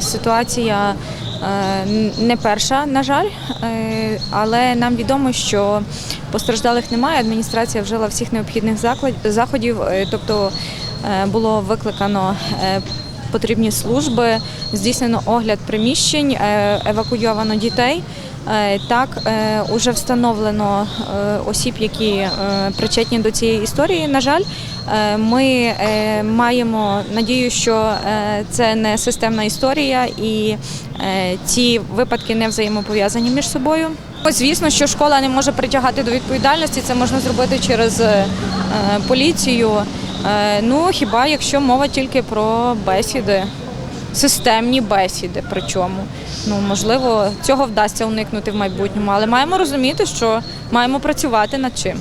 Ситуація е, не перша, на жаль, е, але нам відомо, що постраждалих немає. Адміністрація вжила всіх необхідних заходів, е, тобто е, було викликано е, потрібні служби, здійснено огляд приміщень, е, евакуйовано дітей. Е, Так, е, уже встановлено е, осіб, які причетні до цієї історії. На жаль, ми маємо надію, що це не системна історія і ці випадки не взаємопов'язані між собою. Звісно, що школа не може притягати до відповідальності. Це можна зробити через поліцію. Ну хіба якщо мова тільки про бесіди, системні бесіди, причому ну можливо цього вдасться уникнути в майбутньому, але маємо розуміти, що маємо працювати над чим.